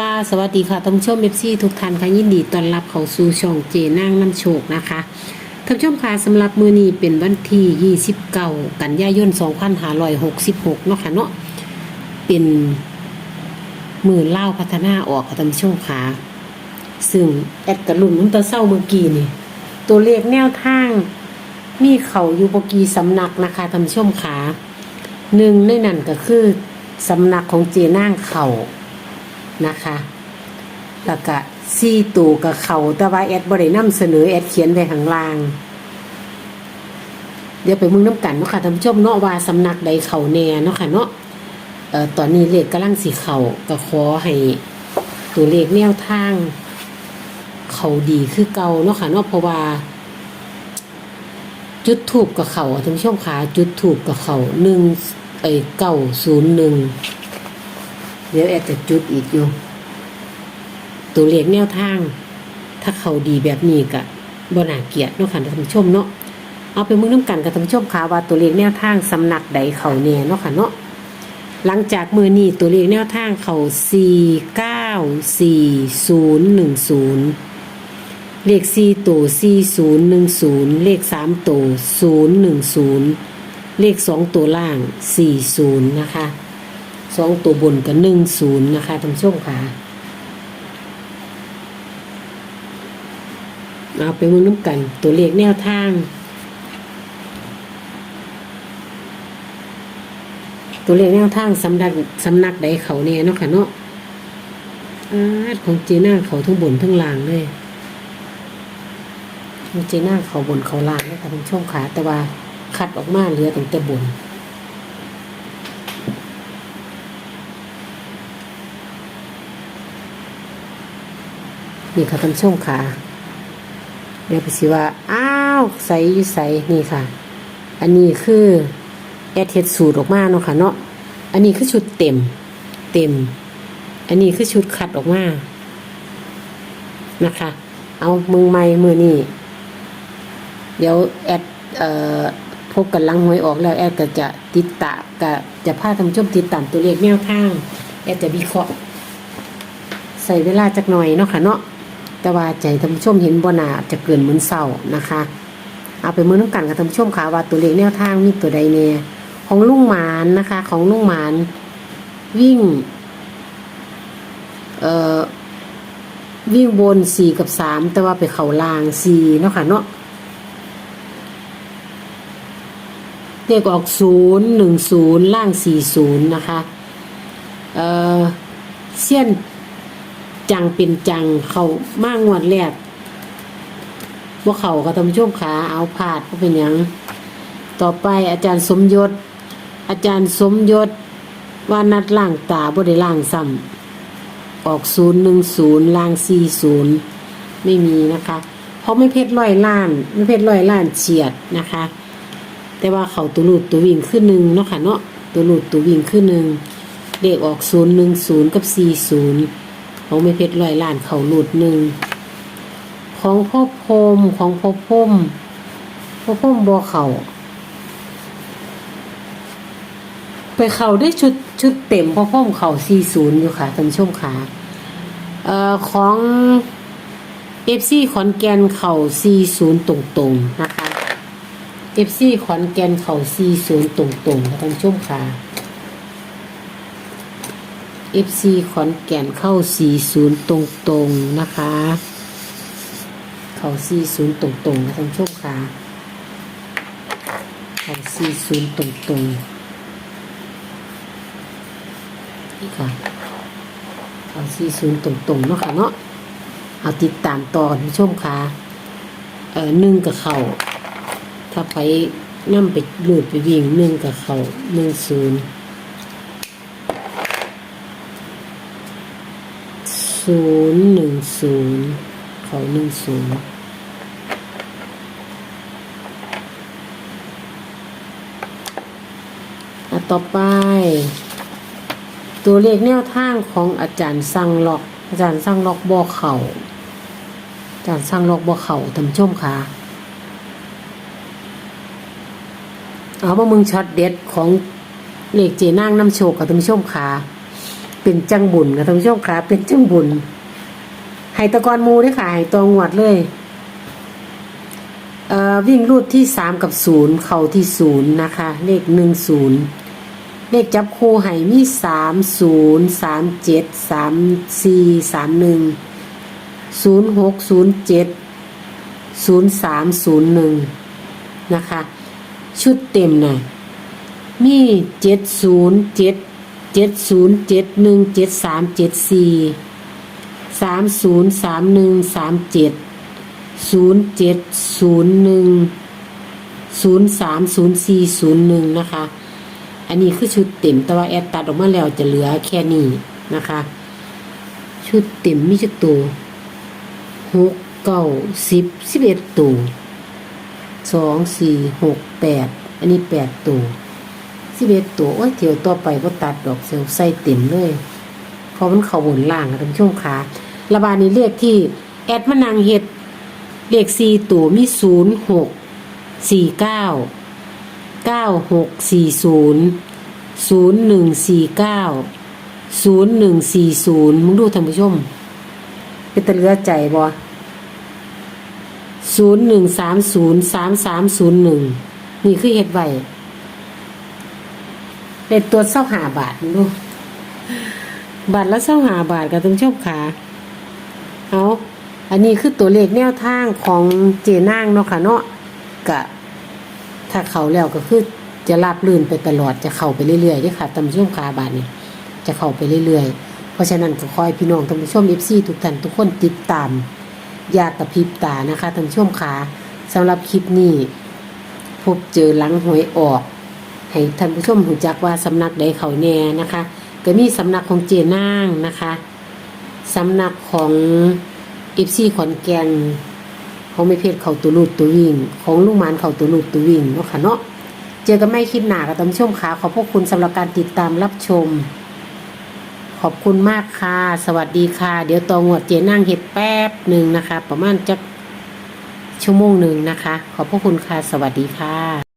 ค่ะ สวัสดีค่ะท่านผู้ชมเอฟซีทุกท่านค่ะยินดีต้อนรับเข้าสู่ช่องเจนางน้ำโชคนะคะท่านผู้ชมค่ะสำหรับมือนี้เป็นวันที่29กันยายน2566เนาะค่ะเนาะเป็นมือเล่าพัฒนาออกค่ะท่านผู้ชมค่ะซึ่งแอดกระลุ่นตั้งแต่เศร้าเมื่อกี้นี่ตัวเลขแนวทางมีเขาอยู่บกีสำนักนะคะท่านผู้ชมค่ะหนึ่งในนั้นก็คือสำนักของเจนางเข่า นะคะแล้วก็ซี่ตัวกับเขาแต่ว่าแอดบริน้ำเสนอแอดเขียนไว้ข้างล่าง เดี๋ยวไปมึงน้ำกันเนาะค่ะท่านผู้ชมเนาะว่าสำนักใดเขาแน่เนาะค่ะเนาะเอ่อตอนนี้เลขกำลังสีเขาก็ขอให้ตัวเลขแนวทาง เขาดีคือเก่าเนาะค่ะเนาะเพราะว่า จุดถูกกับเขาท่านผู้ชมขาจุดถูกกับเขาหนึ่งเอ้เก้าศูนย์หนึ่ง เดี๋ยวแอดจะจุดอีกอยู่ ตัวเลขแนวทาง ถ้าเขาดีแบบนี้กะบนาเกียรติเนาะค่ะท่านผู้ชมเนาะเอาไปมือน้ำกันกับท่านผู้ชมค่ะว่าตัวเลขแนวทางสำนักใดเขาแน่เนาะค่ะเนาะหลังจากมือนี้ตัวเลขแนวทางเขาสี่เก้าสี่ศูนย์หนึ่งศูนย์เลขสี่ตัวสี่ศูนย์หนึ่งศูนย์เลขสามตัวศูนย์หนึ่งศูนย์เลขสองตัวล่างสี่ศูนย์นะคะ สองตัวบนกับหนึ่งศูนย์นะคะท่านผู้ชมค่ะเอาไปมือน้ำกันตัวเลขแนวทาง ตัวเลขแนวทางสำนักสำนักใดเขาเนี่ยเนาะค่ะเนาะอาของเจน่าเขาทั้งบนทั้งล่างเลยมันจีน่าเขาบนเขาล่างนะคะเป็นช่วงขาแต่ว่าคัดออกมาเหลือตั้งแต่บน นี่ค่ะท่านช่วงขาเดี๋ยวไปสิว่า อ้าวใสอยู่ใสนี่ค่ะ อันนี้คือแอดเทดสูตรออกมาเนาะค่ะเนาะอันนี้คือชุดเต็ม เต็ม อันนี้คือชุดคัดออกมานะคะ เอามือไม้มือนี่เดี๋ยวแอดเอ่อพบกันลังหวยออกแล้วแอดก็จะติดตามก็จะพาท่านผู้ชมติดตามตัวเลขแนวทางแอดจะวิเคราะห์ใส่เวลาจักหน่อยเนาะค่ะเนาะ แต่ว่าใจท่านผู้ชมเห็นบ่นาจะเกินเหมือนเศร้านะคะ เอาไปมือน้ำกันกับท่านผู้ชมค่ะว่าตัวเลขแนวทางมีตัวใดเนี่ยของลุงหมานนะคะ ของลุงหมานวิ่ง เอ่อวิ่งบนสี่กับสามแต่ว่าไปเข่าลางสี่เนาะค่ะเนาะเลขออกศูนย์หนึ่งศูนย์ล่างสี่ศูนย์นะคะ เอ่อเสี้ยน จังเป็นจังเขามากงวดแรกว่าเขากับทำช่วงขาเอาผาดก็เป็นหยังต่อไปอาจารย์สมยศ อาจารย์สมยศว่านัดล่างตาบ่ได้ล่างซ้ำออกศูนย์หนึ่งศูนย์ล่างสี่ศูนย์ไม่มีนะคะ เพราะไม่เพชรร้อยล้าน ไม่เพชรร้อยล้านเฉียดนะคะ แต่ว่าเขาตัวลุดตัววิ่งขึ้นหนึ่งเนาะค่ะเนาะตัวลุดตัววิ่งขึ้นหนึ่งเด็กออกศูนย์หนึ่งศูนย์กับสี่ศูนย์ ของไม่เพชรร้อยล้านเขาหลุดหนึ่งของพ่อพรมของพ่อพรมพ่อพรมบอเขาไปเขาได้ชุดชุดเต็มพ่อพรมเขาสี่ศูนย์อยู่ค่ะท่านผู้ชมค่ะเอ่อของเอฟซีขอนแกนเข่า40ตรงๆนะคะเอฟซีขอนแกนเข่า40ตรงๆท่านผู้ชมค่ะ เอฟซีขอนแก่นเข้า 40 ตรงๆ นะคะ เข่า40 ตรงๆค่ะท่านผู้ชมค่ะ เข่า40 ตรงๆ นี่ค่ะเอาสี่ศูนย์ตรงๆ เนาะค่ะเนาะ เอาติดตามต่อคุณผู้ชมค่ะ เอ่อหนึ่งกับเขาถ้าไปนั่มไปหลุดไปวิ่งหนึ่งกับเขาหนึ่งศูนย์ ศูนย์หนึ่งศูนย์เขาหนึ่งศูนย์อะต่อไป ตัวเลขแนวทางของอาจารย์สั่งล็อก อาจารย์สั่งล็อกบ่อเขาอาจารย์สั่งล็อกบ่อเขาท่านชมค่ะเอามามึงช็อตเด็ดของเลขเจนางน้ำโชคกับท่านผู้ชมค่ะ เป็นจังบุญค่ะท่านผู้ชมค่ะเป็นจังบุญให้ตะกอนมูด้วยค่ะให้ตัวงวดเลยเอ่อวิ่งรูดที่สามกับศูนย์เข่าที่ศูนย์นะคะ เลขหนึ่งศูนย์เลขจับคู่ให้มีสามศูนย์สามเจ็ดสามสี่สามหนึ่งศูนย์หกศูนย์เจ็ดศูนย์สามศูนย์หนึ่งนะคะ ชุดเต็มน่ะมีเจ็ดศูนย์เจ็ด เจ็ดศูนย์เจ็ดหนึ่งเจ็ดสามเจ็ดสี่สามศูนย์สามหนึ่งสามเจ็ดศูนย์เจ็ดศูนย์หนึ่งศูนย์สามศูนย์สี่ศูนย์หนึ่งนะคะ อันนี้คือชุดเต็มแต่ว่าแอดตัดออกมาแล้วจะเหลือแค่นี้นะคะ ชุดเต็มมีจักตัวหกเก้าสิบสิบเอ็ดตัวสองสี่หกแปดอันนี้แปดตัว สิเอ็ดตัวโอ้ยเที่ยวต่อไปก็ตัดดอกเซลใส่เต็มเลยเพราะมันเขาบนล่างอะท่านผู้ชมขาระบาดนี้เลขที่แอดมะนางเห็ดเลขสี่ตัวมีศูนย์หกสี่เก้าเก้าหกสี่ศูนย์ศูนย์หนึ่งสี่เก้าศูนย์หนึ่งสี่ศูนย์มึงดูท่านผู้ชมเป็นตะเลือใจบ่ศูนย์หนึ่งสามศูนย์สามสามศูนย์หนึ่งนี่คือเฮ็ดไว้ เป็นตัวเศร้าหาบาทดูบาทละเศร้าหาบาทกับท่านผู้ชมขาเอาอันนี้คือตัวเลขแนวทางของเจนางเนาะค่ะเนาะกะถ้าเขาแล้วก็คือจะราบลื่นไปตลอดจะเข้าไปเรื่อยๆด้ค่ะท่านผู้ชมขาบาทนี่จะเข้าไปเรื่อยๆ เพราะฉะนั้นก็คอยพี่น้องท่านผู้ชม FC ทุกท่านทุกคนติดตามยากระพริบตานะคะท่านผู้ชมขาสำหรับคลิปนี้ พบเจอหลังหวยออก ให้ท่านผู้ชมหูจักว่าสำนักใดเขาแน่นะคะ ก็มีสำนักของเจนางนะคะสำนักของเอฟซี่ขอนแก่นของไม่เพชรเขาตัวลูดตัววิ่ง ของลุงหมานเขาตัวลูดตัววิ่งเนาะค่ะเนาะเจอกันไม่คลิปหนากับท่านผู้ชมค่ะขอบพระคุณสำหรับการติดตามรับชม ขอบคุณมากค่ะ สวัสดีค่ะ เดี๋ยวตองวดเจนั่งเห็ดแป๊บหนึ่งนะคะ ประมาณจักชั่วโมงหนึ่งนะคะ ขอบพระคุณค่ะ สวัสดีค่ะ